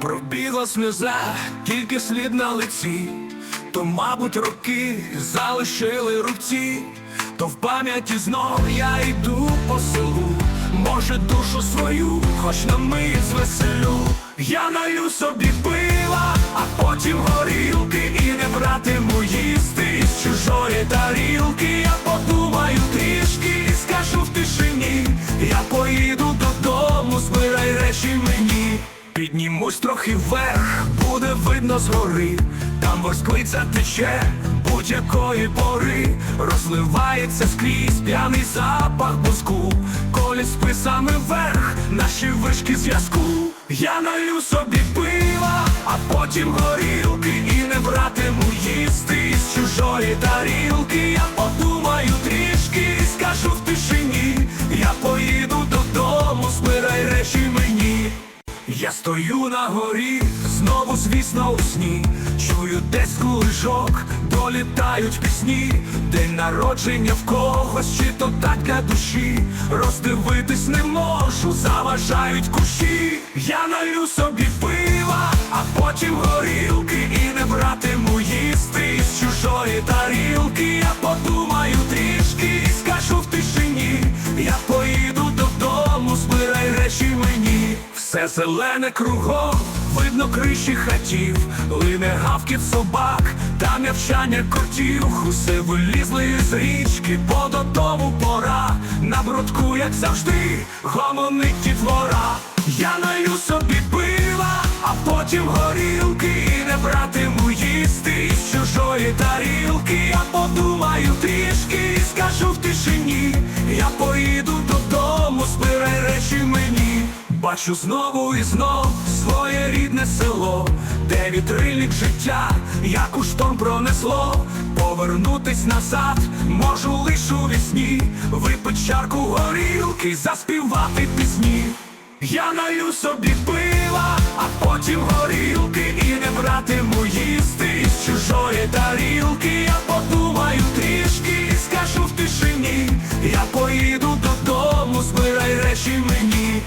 Пробігла сльоза, тільки слід на лиці, то, мабуть, роки залишили рубці, то в пам'яті знов я йду по селу, може душу свою, хоч на мить звеселю. Я налю собі пива, а потім горілки і не братиму їсти з чужої тарілки. Я подумаю збирай речі мені. Піднімусь трохи вверх, буде видно згори, там ворсквиця тече будь-якої пори, розливається скрізь п'яний запах буску, колі списами вверх, наші вишки зв'язку. Я налю собі пива, а потім горілки і не братиму їсти з чужої тарілки. Я Я стою на горі, знову, звісно, у сні. Чую десь кулижок, долітають пісні, день народження в когось, чи то так для душі. Роздивитись не можу, заважають кущі. Я налю собі пива, Все зелене кругом, видно криші хатів, лине гавкіт собак та м'явчання котів. Усе вилізли з річки, бо додому пора. На брудку, як завжди, гомонить дітвора. Я налю собі пива, а потім горілки і не братиму їсти з чужої тарілки. Я подумаю трішки і скажу в тишині. Я поїду Бачу знову і знов своє рідне село, де вітрильник життя, як у шторм пронесло. Повернутись назад можу лиш у вісні, випить чарку горілки, заспівати пісні. Я налю собі пива, а потім горілки і не братиму їсти з чужої тарілки. Я подумаю трішки і скажу в тишині. Я поїду додому, збирай речі мені.